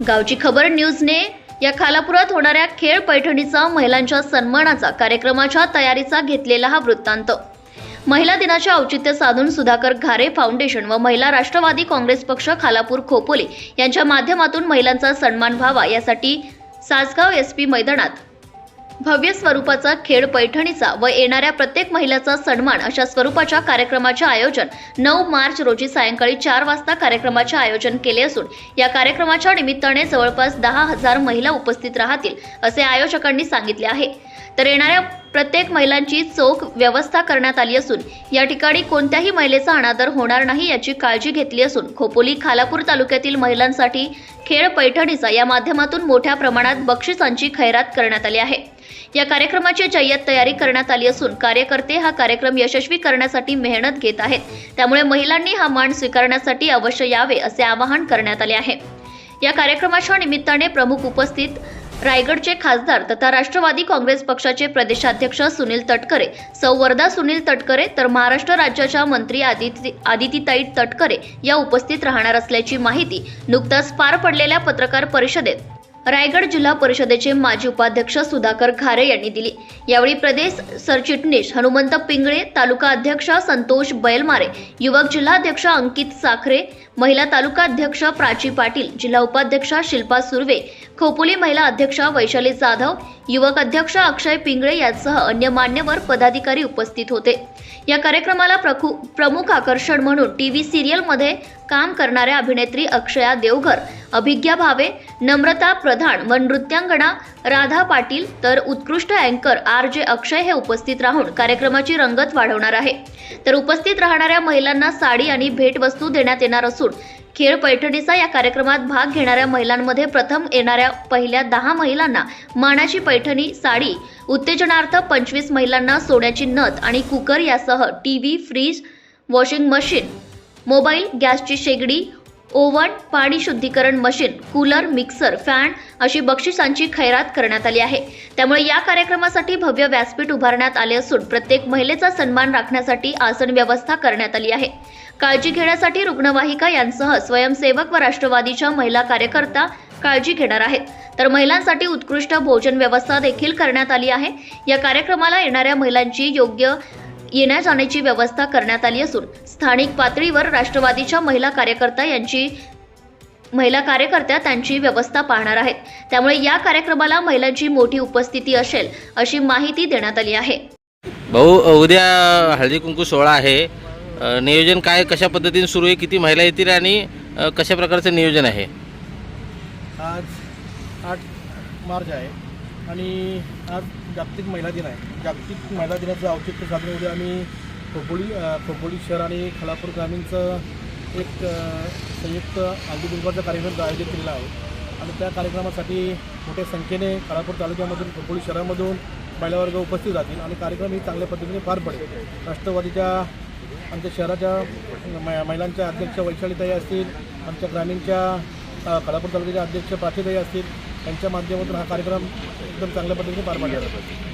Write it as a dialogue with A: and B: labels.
A: गावची खबर न्यूजने या खालापुरात होणाऱ्या खेळ पैठणीचा महिलांच्या सन्मानाचा कार्यक्रमाच्या तयारीचा घेतलेला हा वृत्तांत. महिला दिनाचे औचित्य साधून सुधाकर घारे फाउंडेशन व महिला राष्ट्रवादी काँग्रेस पक्ष खालापूर खोपोली यांच्या माध्यमातून महिलांचा सन्मान व्हावा यासाठी सासगाव एस पी मैदानात भव्य स्वरूपाचा खेळ पैठणीचा व येणाऱ्या प्रत्येक महिलेचा सन्मान अशा स्वरूपाच्या कार्यक्रमाचे आयोजन नऊ मार्च रोजी सायंकाळी चार वाजता कार्यक्रमाचे आयोजन केले असून या कार्यक्रमाच्या निमित्ताने जवळपास दहा हजार महिला उपस्थित राहतील असे आयोजकांनी सांगितले आहे. तर येणाऱ्या प्रत्येक महिलांची चोख व्यवस्था करण्यात आली असून या ठिकाणी कोणत्याही महिलेचा अनादर होणार नाही याची काळजी घेतली असून खोपोली खालापूर तालुक्यातील महिलांसाठी खेळ पैठणीचा या माध्यमातून मोठ्या प्रमाणात बक्षिसांची खैरात करण्यात आली आहे. या कार्यक्रमाची जय्यत तयारी करण्यात आली असून कार्यकर्ते हा कार्यक्रम यशस्वी करण्यासाठी मेहनत घेत आहेत. त्यामुळे महिलांनी हा मान स्वीकारण्यासाठी अवश्य यावे असे आवाहन करण्यात आले आहे. या कार्यक्रमाच्या निमित्ताने प्रमुख उपस्थित रायगडचे खासदार तथा राष्ट्रवादी काँग्रेस पक्षाचे प्रदेशाध्यक्ष सुनील तटकरे सौवर्धा सुनील तटकरे तर महाराष्ट्र राज्याच्या मंत्री आदिती आदितीताई तटकरे या उपस्थित राहणार असल्याची माहिती नुकताच पार पडलेल्या पत्रकार परिषदेत रायगड जिल्हा परिषदेचे माजी उपाध्यक्ष सुधाकर खारे यांनी दिली. यावेळी प्रदेश सरचिटणीस हनुमंत पिंगळे तालुका अध्यक्ष संतोष बैलमारे युवक जिल्हाध्यक्ष अंकित साखरे महिला तालुका अध्यक्ष प्राची पाटील जिल्हा उपाध्यक्षा शिल्पा सुर्वे खोपोली महिला अध्यक्षा वैशाली जाधव युवक अध्यक्ष अक्षय पिंगळे यांसह अन्य मान्यवर पदाधिकारी उपस्थित होते. या कार्यक्रमाला प्रखु प्रमुख आकर्षण म्हणून टीव्ही सिरियलमध्ये काम करणाऱ्या अभिनेत्री अक्षया देवघर अभिज्ञा भावे नम्रता प्रधान व नृत्यांगणा राधा पाटील तर उत्कृष्ट अँकर आर जे अक्षय हे उपस्थित राहून कार्यक्रमाची रंगत वाढवणार आहे. तर उपस्थित राहणाऱ्या महिलांना साडी आणि भेटवस्तू देण्यात येणार असून खेळ पैठणीचा या कार्यक्रमात भाग घेणाऱ्या महिलांमध्ये प्रथम येणाऱ्या पहिल्या दहा महिलांना मानाची पैठणी साडी उत्तेजनार्थ पंचवीस महिलांना सोन्याची नथ आणि कुकर यासह T V fridge washing machine mobile गॅसची शेगडी ओव्हन पाणी शुद्धीकरण मशीन कूलर मिक्सर फॅन अशी बक्षिसांची खैरात करण्यात आली आहे. त्यामुळे या कार्यक्रमासाठी भव्य व्यासपीठ उभारण्यात आले असून प्रत्येक महिलेचा सन्मान राखण्यासाठी आसन व्यवस्था करण्यात आली आहे. काळजी घेण्यासाठी रुग्णवाहिका यांसह स्वयंसेवक व राष्ट्रवादीच्या महिला कार्यकर्ता काळजी घेणार आहेत. तर महिलांसाठी उत्कृष्ट भोजन व्यवस्था देखील करण्यात आली आहे. या कार्यक्रमाला येणाऱ्या महिलांची योग्य येण्या जाण्याची व्यवस्था करण्यात आली असून स्थानिक पातळीवर राष्ट्रवादीच्या महिला कार्यकर्ता यांची महिला कार्यकर्त्या त्यांची व्यवस्था पाहणार आहेत. त्यामुळे या कार्यक्रमाला महिलांची मोठी उपस्थिती असेल अशी माहिती देण्यात आली आहे.
B: भाऊ उद्या हळदी कुंकू सोहळा आहे. नियोजन काय कशा पद्धतीने सुरू आहे किती महिला येतील आणि कशा प्रकारचं नियोजन आहे?
C: आज आठ मार्च आहे आणि आज जागतिक महिला दिन आहे. जागतिक महिला दिनाचं औचित्य साधून उद्या आम्ही खोपोली अ, खोपोली शहर आणि खालापूर ग्रामीणचं एक संयुक्त हळदी कार्यक्रम आयोजित केलेला आहे. आणि त्या कार्यक्रमासाठी मोठ्या संख्येने खालापूर तालुक्यामधून खोपोली शहरामधून महिलावर्ग उपस्थित राहतील आणि कार्यक्रम ही चांगल्या पद्धतीने पार पडेल. राष्ट्रवादीच्या आमच्या शहराच्या महिलांच्या अध्यक्ष वैशालीताई असतील आमच्या ग्रामीणच्या खालापूर तालुक्याच्या अध्यक्ष प्राचीताई असतील यांच्या माध्यमातून हा कार्यक्रम एकदम चांगल्या पद्धतीने पार पाडला. जातो